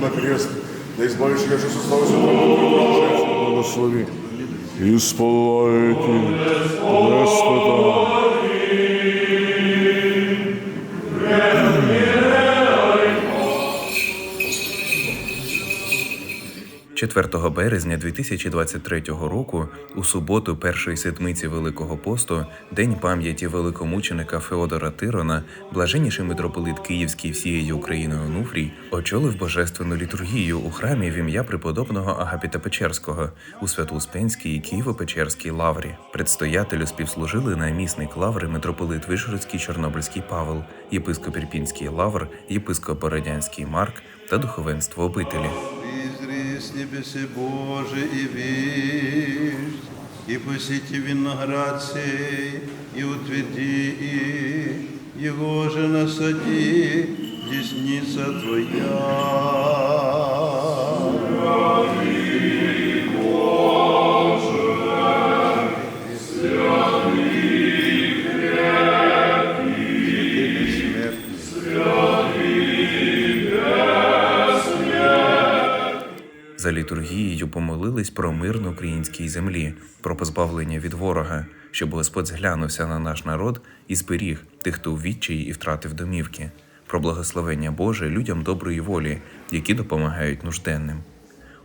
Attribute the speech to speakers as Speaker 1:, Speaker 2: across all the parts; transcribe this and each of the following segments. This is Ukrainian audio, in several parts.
Speaker 1: На крест, да избавишь я Иисуса Слава Святого Духа, на слове.
Speaker 2: 4 березня 2023 року, у суботу першої седмиці Великого посту, день пам'яті великомученика Феодора Тирона, блаженніший митрополит Київський всією Україною Онуфрій очолив божественну літургію у храмі в ім'я преподобного Агапіта Печерського у Свято-Успенській і Києво-Печерській лаврі. Предстоятелю співслужили намісник лаври митрополит Вишгородський Чорнобильський Павел, єпископ Ірпінський лавр, єпископ Бородянський Марк та духовенство обителі.
Speaker 3: Изри с небеси Божий и виж, и посети виноград сей, и утверди их, его же насади, десница Твоя.
Speaker 2: За літургією помолились про мир на українській землі, про позбавлення від ворога, щоб Господь зглянувся на наш народ і зберіг тих, хто у відчаї і втратив домівки, про благословення Боже людям доброї волі, які допомагають нужденним.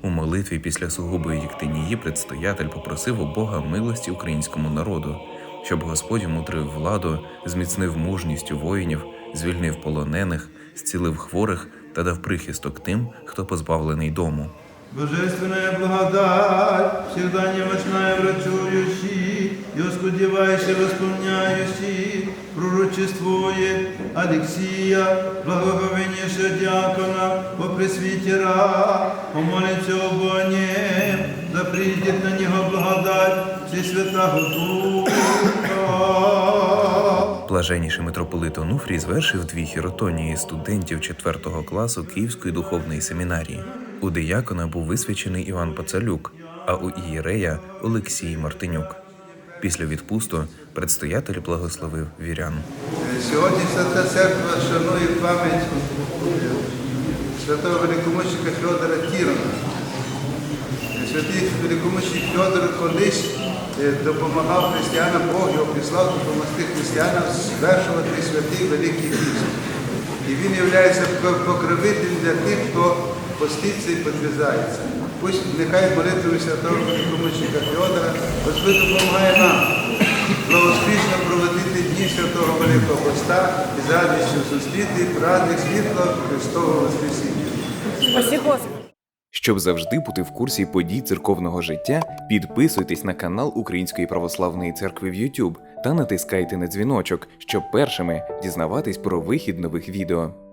Speaker 2: У молитві після сугубої єктинії предстоятель попросив у Бога милості українському народу, щоб Господь мудрив владу, зміцнив мужність у воїнів, звільнив полонених, зцілив хворих та дав прихисток тим, хто позбавлений дому.
Speaker 3: Божественная благодать, всегда немощная врачующий, и оскудевающий восполняющий, пророчествует Алексия, благоговеннейшего диакона, по пресвитера, помолится об нем, да придет на него благодать Всесвятого Духа.
Speaker 2: Блаженніший митрополит Онуфрій звершив дві хіротонії студентів 4 класу Київської духовної семінарії. У диякона був висвячений Іван Пацалюк, а у ієрея Олексій Мартинюк. Після відпусту предстоятель благословив вірян.
Speaker 3: Сьогодні Свята Церква шанує пам'ять святого великомученика Федора Тірона. Святий великомученик Федор колись е, допомагав християнам, Бог його прислав допомогти християнам звершувати святий великий піст. І він є покровителем для тих, хто поститься і підв'язається. Пусть нехай молитвою святого великомученика Федора Господь допомагає нам благоуспішно проводити дні Святого Великого Поста і з радістю зустріти праздник світла Христового Воскресіння.
Speaker 2: Щоб завжди бути в курсі подій церковного життя, підписуйтесь на канал Української православної церкви в YouTube та натискайте на дзвіночок, щоб першими дізнаватись про вихід нових відео.